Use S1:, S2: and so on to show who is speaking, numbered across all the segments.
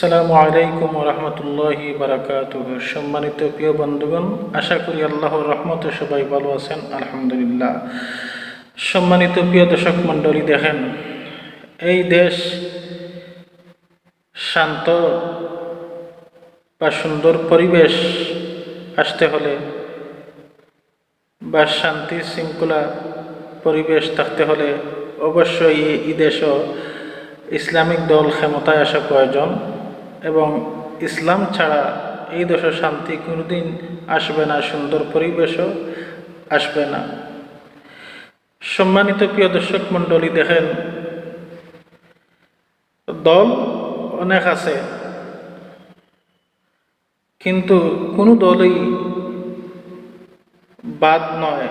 S1: আসসালামু আলাইকুম রহমতুল্লাহি বারাকাত সম্মানিত প্রিয় বন্ধুগণ, আশা করি আল্লাহর রহমতে সবাই ভালো আছেন, আলহামদুলিল্লাহ। সম্মানিত প্রিয় দর্শক মণ্ডলী, দেখেন, এই দেশ শান্ত বা সুন্দর পরিবেশ আসতে হলে বা শান্তি শৃঙ্খলা পরিবেশ থাকতে হলে অবশ্যই এই দেশও ইসলামিক দল ক্ষমতায় আসা প্রয়োজন। এবং ইসলাম ছাড়া এই দেশে শান্তি কোনোদিন আসবে না, সুন্দর পরিবেশও আসবে না। সম্মানিত প্রিয় দর্শক মণ্ডলী, দেখেন, দল অনেক আছে, কিন্তু কোনো দলই বাদ নয়।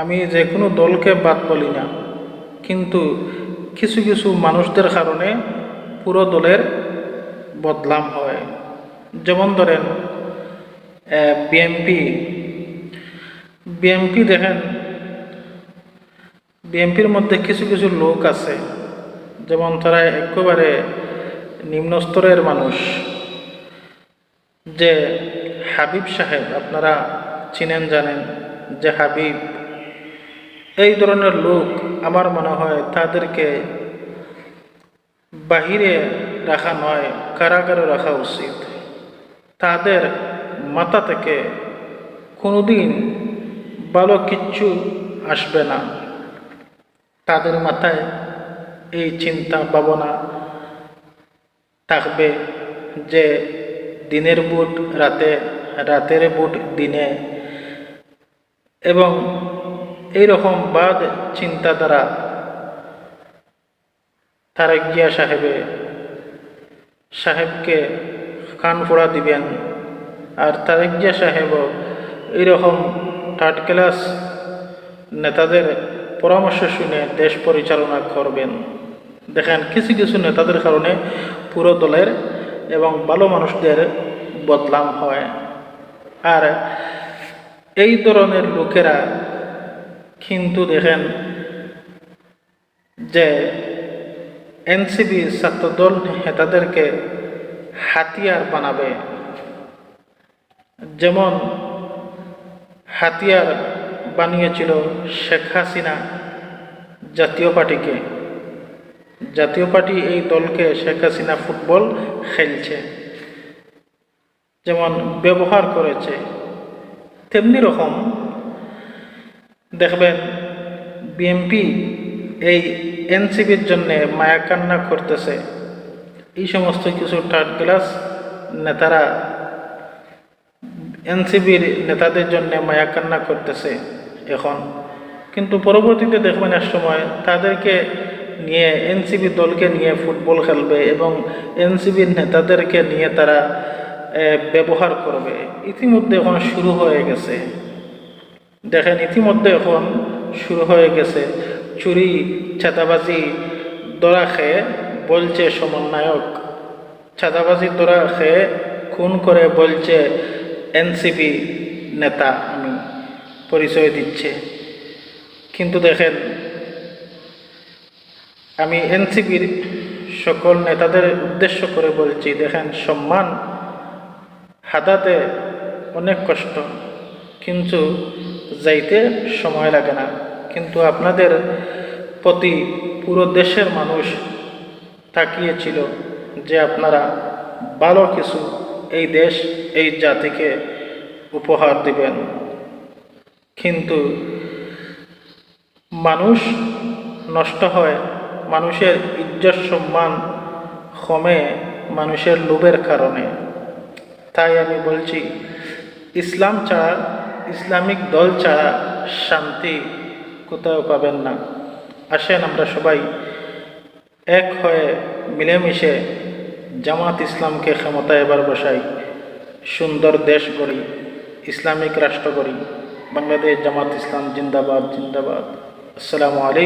S1: আমি যে কোনো দলকে বাদ বলি না, কিন্তু কিছু কিছু মানুষদের কারণে পুরো দলের বদলাম হয়। যেমন ধরেন বিএমপি বিএমপি দেখেন বিএমপির মধ্যে কিছু কিছু লোক আছে। যেমন তারা একেবারে নিম্ন স্তরের মানুষ। যে হাবিব সাহেব, আপনারা চিনেন, জানেন যে হাবিব, এই ধরনের লোক আমার মনে হয় তাদেরকে বাহিরে রাখা নয়, কারাগারে রাখা উচিত। তাদের মাথা থেকে কোনোদিন ভালো কিচ্ছু আসবে না। তাদের মাথায় এই চিন্তা ভাবনা থাকবে যে দিনের বুট, রাতে, রাতের বুট দিনে। এবং এইরকম বাদ চিন্তা তারেক জিয়া সাহেবে, সাহেবকে কান ফোড়া দিবেন। আর তারেক জিয়া সাহেবও এইরকম থার্ড ক্লাস নেতাদের পরামর্শ শুনে দেশ পরিচালনা করবেন। দেখেন, কিছু কিছু নেতাদের কারণে পুরো দলের এবং ভালো মানুষদের বদলাম হয়। আর এই ধরনের লোকেরা কিন্তু দেখেন যে এনসিবি ছাত্রদল নেতাদেরকে হাতিয়ার বানাবে। যেমন হাতিয়ার বানিয়েছিল শেখ হাসিনা জাতীয় পার্টিকে। জাতীয় পার্টি এই দলকে শেখ হাসিনা ফুটবল খেলছে, যেমন ব্যবহার করেছে। তেমনি রকম দেখবেন বিএমপি এই এনসিপির জন্যে মায়াকান্না করতেছে। এই সমস্ত কিছু থার্ড ক্লাস নেতারা এনসিবির নেতাদের জন্য মায়াকান্না করতেছে এখন। কিন্তু পরবর্তীতে দেখবেন এক সময় তাদেরকে নিয়ে, এনসিবি দলকে নিয়ে ফুটবল খেলবে এবং এনসিবির নেতাদেরকে নিয়ে তারা ব্যবহার করবে। ইতিমধ্যে এখন শুরু হয়ে গেছে। দেখেন, ইতিমধ্যে এখন শুরু হয়ে গেছে। চুরি ছাতাবাজি দরা খেয়ে বলছে সমন্বয়ক। ছাতাবাজি দরা খেয়ে খুন করে বলছে এনসিপি নেতা আমি, পরিচয় দিচ্ছে। কিন্তু দেখেন, আমি এনসিপির সকল নেতাদের উদ্দেশ্য করে বলছি, দেখেন, সম্মান হাতাতে অনেক কষ্ট, কিন্তু যাইতে সময় লাগে না। কিন্তু আপনাদের প্রতি পুরো দেশের মানুষ তাকিয়েছিল যে আপনারা ভালো কিছু এই দেশ, এই জাতিকে উপহার দিবেন। কিন্তু মানুষ নষ্ট হয়, মানুষের ইজ্জত সম্মান কমে মানুষের লোভের কারণে। তাই আমি বলছি, ইসলাম ছাড়া, ইসলামিক দল ছাড়া শান্তি কোথাও পাবেন না। আসেন আমরা সবাই এক হয়ে মিলেমিশে জামাত ইসলামকে ক্ষমতায় এবার বসাই, সুন্দর দেশ গড়ি, ইসলামিক রাষ্ট্র গড়ি, বাংলাদেশ জামাত ইসলাম জিন্দাবাদ জিন্দাবাদ। আসসালামু আলাইকুম।